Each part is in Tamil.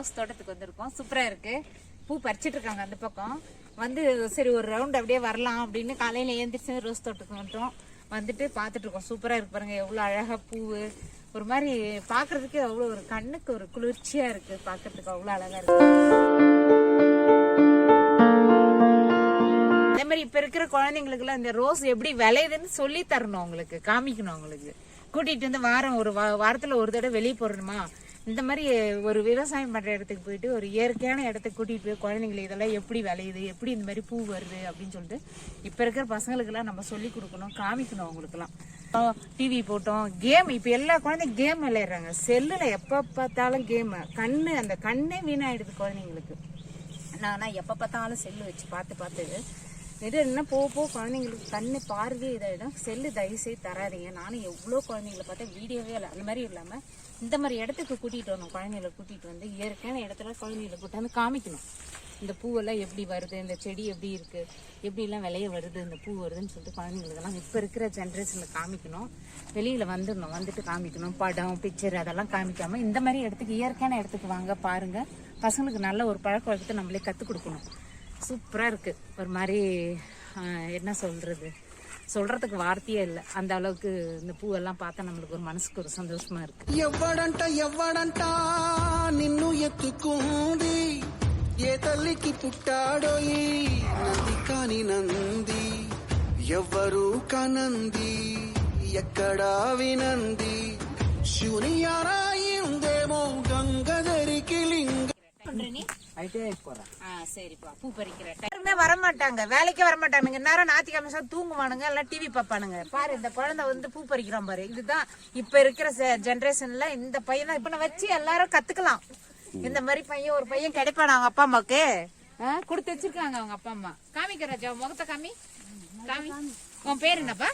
ரோஸ் தோட்டத்துக்கு வந்திருக்கோம். சூப்பரா இருக்கு. பூ பறிச்சிட்டு இருக்காங்க அந்த பக்கம். வந்து சரி ஒரு ரவுண்ட் அப்படியே வரலாம் அப்படின்னு காலையில ஏந்திரிச்சு ரோஸ் தோட்டத்துக்கு வந்துட்டோம். வந்துட்டு பார்த்துட்டு இருக்கோம். சூப்பரா இருக்கு பாருங்க. எவ்வளவு அழகா பூவு. ஒரு மாதிரி பார்க்கிறதுக்கு அவ்வளோ ஒரு கண்ணுக்கு ஒரு குளிர்ச்சியா இருக்கு. பார்க்கிறதுக்கு அவ்வளோ அழகா இருக்கு. அதே மாதிரி இப்ப இருக்கிற குழந்தைங்களுக்குலாம் இந்த ரோஸ் எப்படி விளையுதுன்னு சொல்லி தரணும் அவங்களுக்கு. காமிக்கணும் அவங்களுக்கு. கூட்டிட்டு வந்து வாரம் ஒரு வா- வாரத்துல ஒரு தடவை வெளியே போடணுமா? இந்த மாதிரி ஒரு விவசாயம் பண்ணுற இடத்துக்கு போயிட்டு ஒரு இயற்கையான இடத்துக்கு கூட்டிகிட்டு போய் குழந்தைங்களை இதெல்லாம் எப்படி விளையுது எப்படி இந்த மாதிரி பூ வருது அப்படின்னு சொல்லிட்டு இப்போ இருக்கிற பசங்களுக்கெல்லாம் நம்ம சொல்லி கொடுக்கணும் காமிக்கணும் அவங்களுக்குலாம் டிவி போட்டோம் கேம் இப்போ எல்லா குழந்தைங்க கேம் விளையாடுறாங்க. செல்லில் எப்போ பார்த்தாலும் கேமு கண்ணு அந்த கண்ணே வீணாயிடுது குழந்தைங்களுக்கு. நான் எப்போ பார்த்தாலும் செல்லு வச்சு பார்த்து பார்த்து என்ன போக போக குழந்தைங்களுக்கு கண்ணு பார்வையே இதாயிடும். செல்லு தயவு தராதிங்க. தராதீங்க நானும் எவ்வளோ குழந்தைங்களை பார்த்தா வீடியோவே இல்லை அந்த மாதிரி இல்லாமல் இந்த மாதிரி இடத்துக்கு கூட்டிகிட்டு வரணும். குழந்தைங்களை கூட்டிகிட்டு வந்து இயற்கையான இடத்துல குழந்தைங்களை கூட்டாந்து காமிக்கணும். இந்த பூவெல்லாம் எப்படி வருது இந்த செடி எப்படி இருக்குது எப்படிலாம் விளைய வருது இந்த பூ வருதுன்னு சொல்லிட்டு குழந்தைங்களுக்கெல்லாம் இப்போ இருக்கிற ஜென்ரேஷனில் காமிக்கணும். வெளியில் வந்துடணும் வந்துட்டு காமிக்கணும். படம் பிக்சர் அதெல்லாம் காமிக்காமல் இந்த மாதிரி இடத்துக்கு இயற்கையான இடத்துக்கு வாங்க பாருங்கள் பசங்களுக்கு நல்ல ஒரு பழக்க வழக்கத்தை நம்மளே கற்றுக் கொடுக்கணும். சூப்பராக இருக்கு ஒரு மாதிரி ஆஹ், என்ன சொல்றது சொல்றதுக்கு வார்த்தையே இல்லை அந்த அளவுக்கு இந்த பூவெல்லாம் பார்த்தா நம்மளுக்கு ஒரு மனசுக்கு ஒரு சந்தோஷமா இருக்கு ఎవ్వడంట ఎవ్వడంట నిన్ను ఎత్తుకుంది ఏ తల్లికి పుట్టాడోయి నంది కాని నంది ఎవ్వరు కనంది ఎక్కడా వినంది శివుని பண்ற நீ சரிப்பா. பூ பறிக்கிற யாருமே வரமாட்டாங்க. வேலைக்கே வரமாட்டானுங்க நேரம் ஞாயிற்றுக்கிழமை தூங்குவானுங்க. எல்லாம் டிவி பார்ப்பானுங்க. பாரு இந்த குழந்தை வந்து பூ பறிக்கிறான் பாரு. இதுதான் இப்ப இருக்கிற ஜென்ரேஷன்ல இந்த பையன் இப்ப நான் வச்சு எல்லாரும் கத்துக்கலாம். இந்த மாதிரி பையன் ஒரு பையன் கிடைப்பான் அவங்க அப்பா அம்மாக்கு? கொடுத்து வச்சிருக்காங்க அவங்க அப்பா அம்மா. காமிக்க ராஜா முகத்தை காமி. காமி. உன் பேர் என்னப்பா?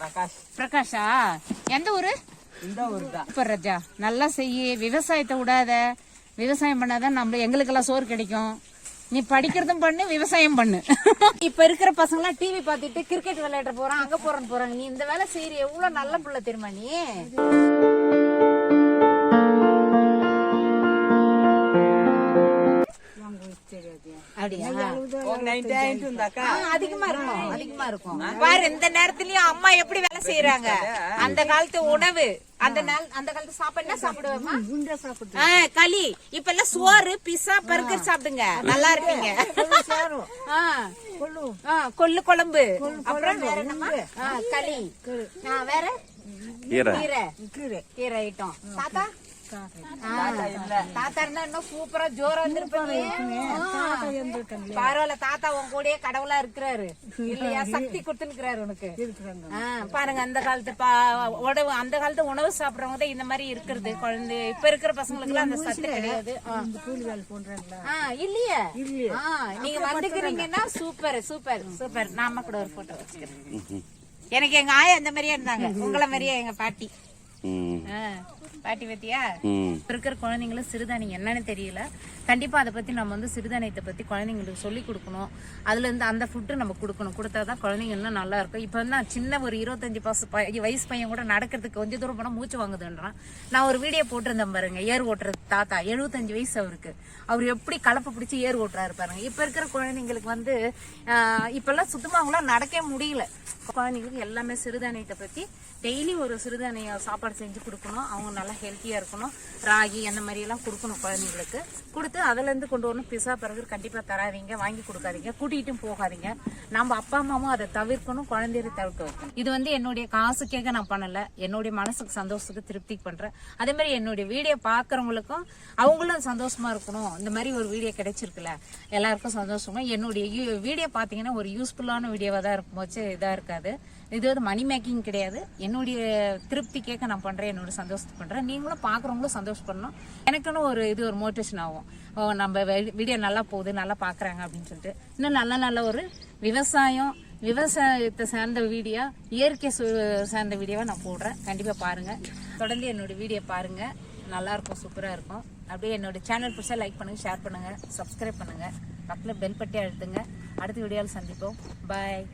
பிரகாஷ். பிரகாஷா? எந்த ஊரு? இந்த ஊர் தான் ராஜா. நல்லா செய்யி. விவசாயத்தை விடாத. விவசாயம் பண்ணாதான் நம்ம எங்களுக்கெல்லாம் சோறு கிடைக்கும். நீ படிக்கிறதும் பண்ணு விவசாயம் பண்ணு. இப்ப இருக்கிற பசங்க எல்லாம் டிவி பாத்துட்டு கிரிக்கெட் விளையாட போறான் அங்க போறேன்னு போறாங்க. நீ இந்த வேலை செய்யற எவ்வளவு நல்ல புள்ள தெரியுமா நீ? அதிகமா இருக்கும். அதிகமா இருக்கும். பாரு இந்த நேரத்திலயும் அம்மா எப்படி வேலை செய்யறாங்க அந்த காலத்து உணவு. அந்த நாள் அந்த காலத்து சாப்பாடு என்ன சாப்பிடுவேமா? களி. இப்ப எல்லாம் சோறு பிசா பர்கர் சாப்பிடுங்க. நல்லா இருப்பீங்க. கொள்ளு குழம்பு. அப்புறம் வேற என்னம்மா? ஆ, களி. வேற? கீரை. கீரை. கீரை ஐட்டம். தாத்தா? தாத்தா இருந்தா இன்னும் சூப்பரா ஜோரா இருந்திருப்பாங்க பரவாயில்ல தாத்தா உன் கூடயே கடவுளா இருக்கிறாரு. இல்லையா? சக்தி கொடுத்துருக்கிறாரு உனக்கு. பாருங்க அந்த காலத்து பா- உணவு அந்த காலத்து உணவு சாப்பிடுறவங்க தான் இந்த மாதிரி இருக்கிறது. குழந்தை இப்ப இருக்கிற பசங்களுக்கு எல்லாம் அந்த சத்து கிடையாது. இல்லையே? நீங்க வந்துக்கிறீங்கன்னா சூப்பர் சூப்பர் சூப்பர். நாம கூட ஒரு போட்டோ வச்சுக்கிறேன் எனக்கு எங்க ஆயா அந்த மாதிரியே இருந்தாங்க. உங்களை மாதிரியே எங்க பாட்டி. பாட்டி பத்தியா? இருக்கிற குழந்தைங்களுக்கு சிறுதானியம் என்னன்னு தெரியல. கண்டிப்பா அதை பத்தி நம்ம வந்து சிறுதானியத்தை பத்தி குழந்தைங்களுக்கு சொல்லி கொடுக்கணும். அதுல இருந்து அந்த ஃபுட்டு நம்ம கொடுக்கணும். கொடுத்தாதான் குழந்தைங்க இன்னும் நல்லா இருக்கும். இப்ப வந்து சின்ன ஒரு இருபத்தஞ்சு பசு வயசு பையன் கூட நடக்கிறதுக்கு கொஞ்சம் தூரம் போனா மூச்சு வாங்குதுன்றான். நான் ஒரு வீடியோ போட்டிருந்தேன் பாருங்க. ஏர் ஓட்டுறது தாத்தா எழுபத்தஞ்சு வயசு அவருக்கு. அவர் எப்படி கலப்பை பிடிச்சி ஏர் ஓட்டுறாரு பாருங்க. இப்ப இருக்கிற குழந்தைங்களுக்கு வந்து இப்பெல்லாம் சுத்தமா அவங்களாம் நடக்கவே முடியல. குழந்தைங்களுக்கு எல்லாமே சிறுதானியத்தை பத்தி டெய்லி ஒரு சிறுதானிய சாப்பாடு செஞ்சு கொடுக்கணும். அவங்க நல்லா ஹெல்த்தியாக இருக்கணும். ராகி அந்த மாதிரியெல்லாம் கொடுக்கணும் குழந்தைங்களுக்கு. கொடுத்து அதுலேருந்து கொண்டு வரணும். பிசா பர்கர் கண்டிப்பாக தராதீங்க. வாங்கி கொடுக்காதீங்க. கூட்டிகிட்டும் போகாதீங்க. நம்ம அப்பா அம்மாவும் அதை தவிர்க்கணும். குழந்தைய தவிர்க்க வைக்கணும். இது வந்து என்னுடைய காசுக்காக நான் பண்ணலை. என்னுடைய மனசுக்கு சந்தோஷத்துக்கு திருப்தி பண்ணுறேன் அதே மாதிரி என்னுடைய வீடியோ பார்க்குறவங்களுக்கும் அவங்களும் சந்தோஷமாக இருக்கணும். இந்த மாதிரி ஒரு வீடியோ கிடைச்சிருக்குல்ல. எல்லாருக்கும் சந்தோஷமா என்னுடைய வீடியோ பார்த்தீங்கன்னா ஒரு யூஸ்ஃபுல்லான வீடியோவாக தான் இருக்கும். போச்சு இதாக இருக்காது. இது வந்து மணி மேக்கிங் கிடையாது. என்னுடைய திருப்தி கேட்க நான் நான் பண்றேன் என்னோட சந்தோஷத்தை பண்றேன். நீங்களும் பாக்குறவங்களும் சந்தோஷப்படணும். எனக்குன்னு ஒரு இது ஒரு மோட்டிவேஷன் ஆகும். ஓ நம்ம வீடியோ நல்லா போகுது நல்லா பாக்குறாங்க அப்படின்னு சொல்லிட்டு. இன்னும் நல்ல நல்ல ஒரு விவசாயம் விவசாயத்தை சார்ந்த வீடியோ இயற்கை சு- சார்ந்த வீடியோவை நான் போடுறேன். கண்டிப்பா பாருங்க. தொடர்ந்து என்னோட வீடியோ பாருங்க. நல்லா இருக்கும் சூப்பரா இருக்கும். அப்படியே என்னோட சேனல் பிடிச்சா லைக் பண்ணுங்க ஷேர் பண்ணுங்க சப்ஸ்கிரைப் பண்ணுங்க. பக்கத்தில் பெல் பட்டி அழுத்துங்க. அடுத்த வீடியோவில் சந்திப்போம். பாய்